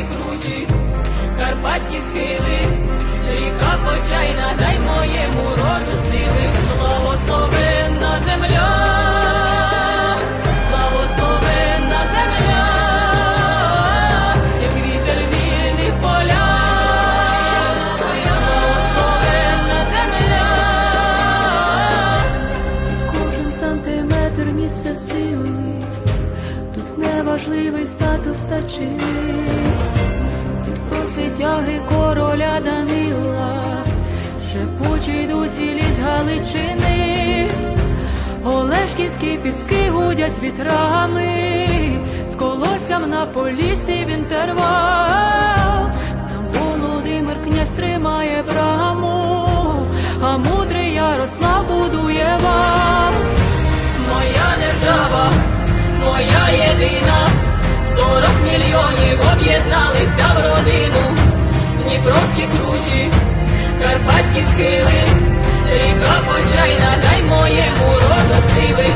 Дніпровські кручі, карпатські схили, ріка почайна, дай моєму роду сили, благословенна земля, сантиметр місце сили, тут неважливий статус та тут про короля Данила, шепучий дусі ліс Галичини, Олешківські піски гудять вітрами, з колоссям на полісі в інтервал, Дніпровські кручі, карпатські схили, ріка почайна, дай моєму роду сили,